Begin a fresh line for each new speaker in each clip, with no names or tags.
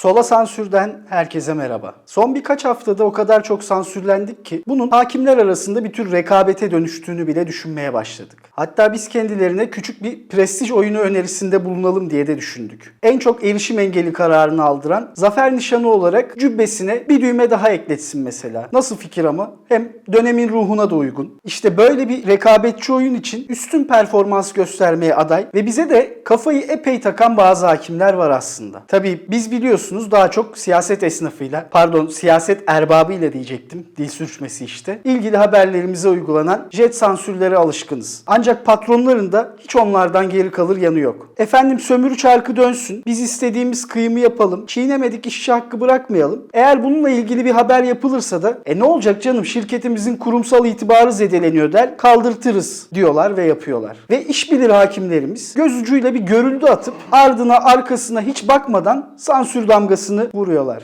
Sola sansürden herkese merhaba. Son birkaç haftada o kadar çok sansürlendik ki bunun hakimler arasında bir tür rekabete dönüştüğünü bile düşünmeye başladık. Hatta biz kendilerine küçük bir prestij oyunu önerisinde bulunalım diye de düşündük. En çok erişim engeli kararını aldıran zafer nişanı olarak cübbesine bir düğme daha ekletsin mesela. Nasıl fikir ama? Hem dönemin ruhuna da uygun. İşte böyle bir rekabetçi oyun için üstün performans göstermeye aday ve bize de kafayı epey takan bazı hakimler var aslında. Tabii biz biliyorsunuz daha çok siyaset esnafıyla, pardon siyaset erbabıyla diyecektim. Dil sürçmesi işte. ilgili haberlerimize uygulanan jet sansürlere alışkınız. Ancak patronların da hiç onlardan geri kalır yanı yok. Efendim sömürü çarkı dönsün, biz istediğimiz kıyımı yapalım, çiğnemedik işçi hakkı bırakmayalım. Eğer bununla ilgili bir haber yapılırsa da e ne olacak canım şirketimizin kurumsal itibarı zedeleniyor der, kaldırtırız diyorlar ve yapıyorlar. Ve işbilir hakimlerimiz göz ucuyla bir görüldü atıp ardına arkasına hiç bakmadan sansür damgasını vuruyorlar.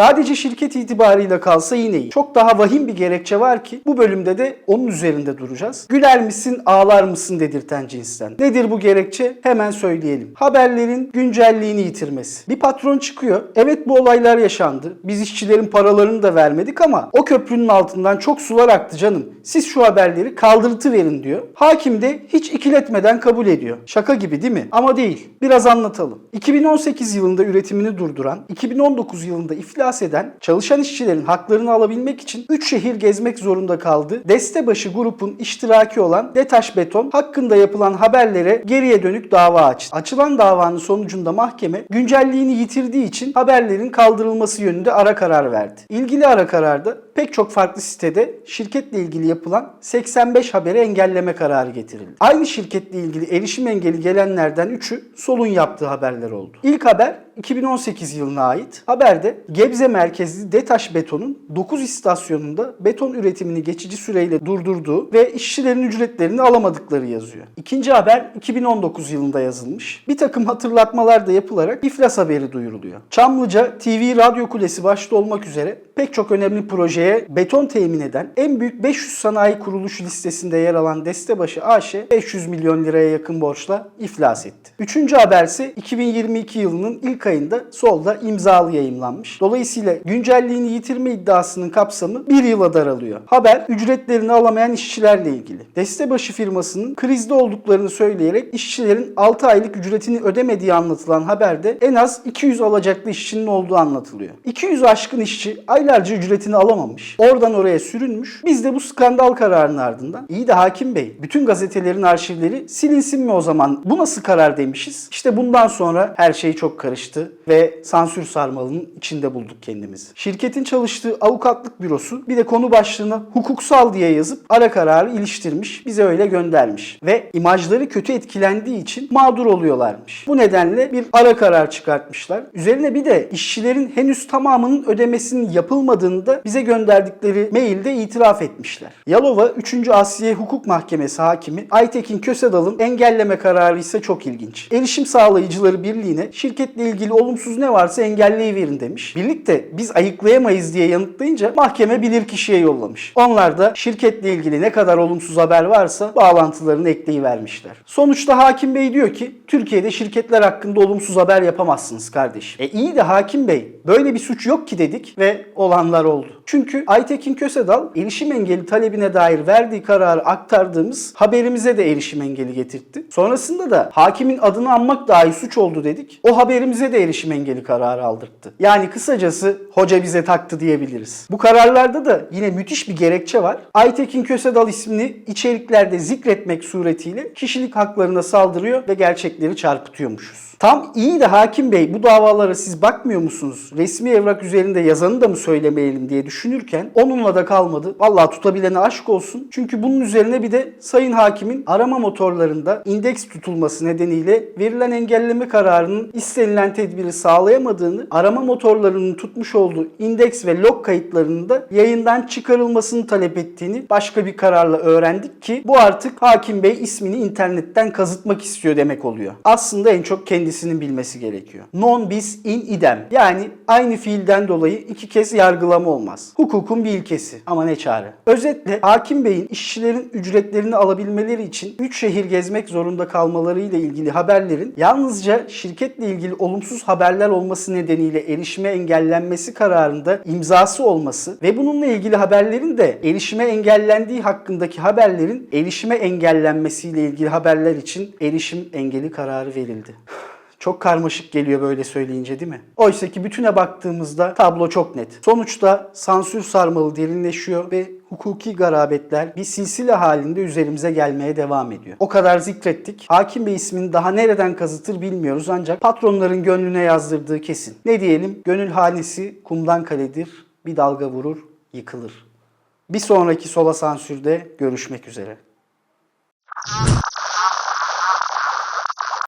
Sadece şirket itibarıyla kalsa yine iyi. Çok daha vahim bir gerekçe var ki bu bölümde de onun üzerinde duracağız. Güler misin, ağlar mısın dedirten cinsten. Nedir bu gerekçe? Hemen söyleyelim. Haberlerin güncelliğini yitirmesi. Bir patron çıkıyor. Evet bu olaylar yaşandı. Biz işçilerin paralarını da vermedik ama o köprünün altından çok sular aktı canım. Siz şu haberleri kaldırtı verin diyor. Hakim de hiç ikiletmeden kabul ediyor. Şaka gibi değil mi? Ama değil. Biraz anlatalım. 2018 yılında üretimini durduran, 2019 yılında iflas eden, çalışan işçilerin haklarını alabilmek için 3 şehir gezmek zorunda kaldı. Destebaşı grubun iştiraki olan Detaş Beton hakkında yapılan haberlere geriye dönük dava açtı. Açılan davanın sonucunda mahkeme güncelliğini yitirdiği için haberlerin kaldırılması yönünde ara karar verdi. İlgili ara kararda pek çok farklı sitede şirketle ilgili yapılan 85 haberi engelleme kararı getirildi. Aynı şirketle ilgili erişim engeli gelenlerden 3'ü solun yaptığı haberler oldu. İlk haber 2018 yılına ait. Haberde Gebze merkezli Detaş Beton'un 9 istasyonunda beton üretimini geçici süreyle durdurduğu ve işçilerin ücretlerini alamadıkları yazıyor. İkinci haber 2019 yılında yazılmış. Bir takım hatırlatmalar da yapılarak iflas haberi duyuruluyor. Çamlıca TV Radyo Kulesi başta olmak üzere pek çok önemli projeye beton temin eden en büyük 500 sanayi kuruluşu listesinde yer alan Destebaşı AŞ 500 milyon liraya yakın borçla iflas etti. Üçüncü haber ise 2022 yılının ilk ayında solda imzalı yayımlanmış. Dolayısıyla güncelliğini yitirme iddiasının kapsamı bir yıla daralıyor. Haber ücretlerini alamayan işçilerle ilgili. Destebaşı firmasının krizde olduklarını söyleyerek işçilerin 6 aylık ücretini ödemediği anlatılan haberde en az 200 alacaklı işçinin olduğu anlatılıyor. 200 aşkın işçi aylarca ücretini alamamış. Oradan oraya sürünmüş. Biz de bu skandal kararının ardından iyi de hakim bey bütün gazetelerin arşivleri silinsin mi o zaman? Bu nasıl karar demişiz? İşte bundan sonra her şey çok karıştı ve sansür sarmalının içinde bulduk kendimizi. Şirketin çalıştığı avukatlık bürosu bir de konu başlığına hukuksal diye yazıp ara kararı iliştirmiş, bize öyle göndermiş. Ve imajları kötü etkilendiği için mağdur oluyorlarmış. Bu nedenle bir ara karar çıkartmışlar. Üzerine bir de işçilerin henüz tamamının ödemesinin yapılmadığını da bize gönderdikleri mailde itiraf etmişler. Yalova 3. Asliye Hukuk Mahkemesi hakimi Aytekin Kösedal'ın engelleme kararı ise çok ilginç. Erişim Sağlayıcıları Birliği'ne şirketle ilgili olumsuz ne varsa engelleyiverin demiş. Birlik de biz ayıklayamayız diye yanıtlayınca mahkeme bilir kişiye yollamış. Onlar da şirketle ilgili ne kadar olumsuz haber varsa bağlantılarını ekleyivermişler. Sonuçta hakim bey diyor ki Türkiye'de şirketler hakkında olumsuz haber yapamazsınız kardeşim. E iyi de hakim bey böyle bir suç yok ki dedik ve olanlar oldu. Çünkü Aytekin Kösedal erişim engeli talebine dair verdiği kararı aktardığımız haberimize de erişim engeli getirtti. Sonrasında da hakimin adını anmak dahi suç oldu dedik. O haberimize de erişim engeli kararı aldırttı. Yani kısacası hoca bize taktı diyebiliriz. Bu kararlarda da yine müthiş bir gerekçe var. Aytekin Kösedal ismini içeriklerde zikretmek suretiyle kişilik haklarına saldırıyor ve gerçekleri çarpıtıyormuşuz. Tam iyi de hakim bey bu davalara siz bakmıyor musunuz? Resmi evrak üzerinde yazanı da mı söylemeyelim diye düşünürken onunla da kalmadı. Vallahi tutabilene aşk olsun. Çünkü bunun üzerine bir de sayın hakimin arama motorlarında indeks tutulması nedeniyle verilen engelleme kararının istenilen tedbiri sağlayamadığını, arama motorlarının tutmuş olduğu indeks ve log kayıtlarının da yayından çıkarılmasını talep ettiğini başka bir kararla öğrendik ki bu artık hakim bey ismini internetten kazıtmak istiyor demek oluyor. Aslında en çok kendisinin bilmesi gerekiyor. Non bis in idem yani aynı fiilden dolayı iki kez yargılama olmaz. Hukuk hukukun bir ilkesi ama ne çare. Özetle Hakim Bey'in işçilerin ücretlerini alabilmeleri için 3 şehir gezmek zorunda kalmalarıyla ilgili haberlerin yalnızca şirketle ilgili olumsuz haberler olması nedeniyle erişime engellenmesi kararında imzası olması ve bununla ilgili haberlerin de erişime engellendiği hakkındaki haberlerin erişime engellenmesiyle ilgili haberler için erişim engeli kararı verildi. Çok karmaşık geliyor böyle söyleyince değil mi? Oysa ki bütüne baktığımızda tablo çok net. Sonuçta sansür sarmalı derinleşiyor ve hukuki garabetler bir silsile halinde üzerimize gelmeye devam ediyor. O kadar zikrettik. Hakim Bey ismini daha nereden kazıtır bilmiyoruz ancak patronların gönlüne yazdırdığı kesin. Ne diyelim? Gönül hanesi kumdan kaledir. Bir dalga vurur, yıkılır. Bir sonraki sola sansürde görüşmek üzere.